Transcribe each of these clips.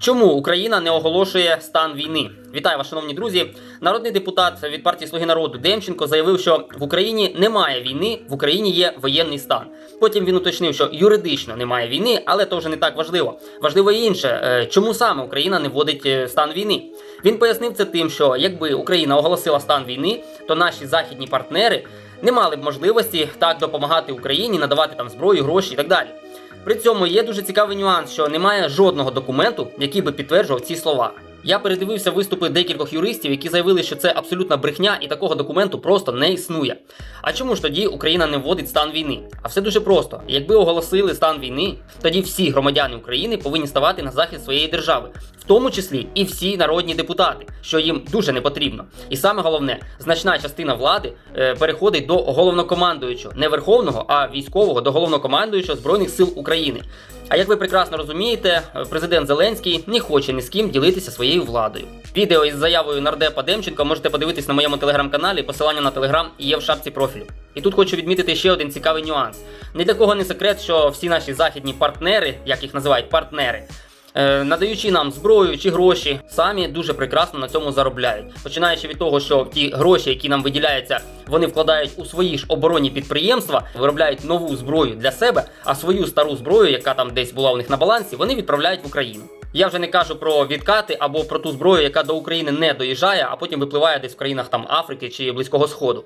Чому Україна не оголошує стан війни? Вітаю вас, шановні друзі. Народний депутат від партії Слуги народу Демченко заявив, що в Україні немає війни, в Україні є воєнний стан. Потім він уточнив, що юридично немає війни, але то вже не так важливо. Важливо інше, е, чому саме Україна не вводить е, стан війни. Він пояснив це тим, що якби Україна оголосила стан війни, то наші західні партнери не мали б можливості так допомагати Україні, надавати там зброю, гроші і так далі. При цьому є дуже цікавий нюанс, що немає жодного документу, який би підтверджував ці слова. Я передивився виступи декількох юристів, які заявили, що це абсолютна брехня, і такого документу просто не існує. А чому ж тоді Україна не вводить стан війни? А все дуже просто. Якби оголосили стан війни, тоді всі громадяни України повинні ставати на захист своєї держави, тому числі і всі народні депутати, що їм дуже не потрібно. І саме головне, значна частина влади е, переходить до головнокомандуючого, не верховного, а військового до головнокомандуючого збройних сил України. А як ви прекрасно розумієте, президент Зеленський не хоче ні з ким ділитися своєю владою. Відео із заявою нардепа Демченка можете подивитись на моєму телеграм-каналі. Посилання на телеграм є в шапці профілю. І тут хочу відмітити ще один цікавий нюанс. Ні для кого не секрет, що всі наші західні партнери, як їх називають партнери, е, надаючи нам зброю чи гроші, самі дуже прекрасно на цьому заробляють. Починаючи від того, що ті гроші, які нам виділяються, вони вкладають у свої ж оборонні підприємства, виробляють нову зброю для себе, а свою стару зброю, яка там десь була у них на балансі, вони відправляють в Україну. Я вже не кажу про відкати або про ту зброю, яка до України не доїжджає, а потім випливає десь в країнах там Африки чи Близького Сходу.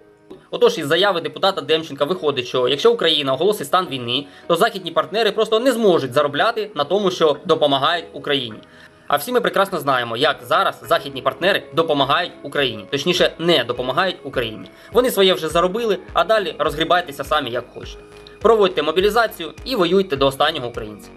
Отож, із заяви депутата Демченка виходить, що якщо Україна оголосить стан війни, то західні партнери просто не зможуть заробляти на тому, що допомагають Україні. А всі ми прекрасно знаємо, як зараз західні партнери допомагають Україні, точніше, не допомагають Україні. Вони своє вже заробили, а далі розгрібайтеся самі як хочете. Проводьте мобілізацію і воюйте до останнього українця.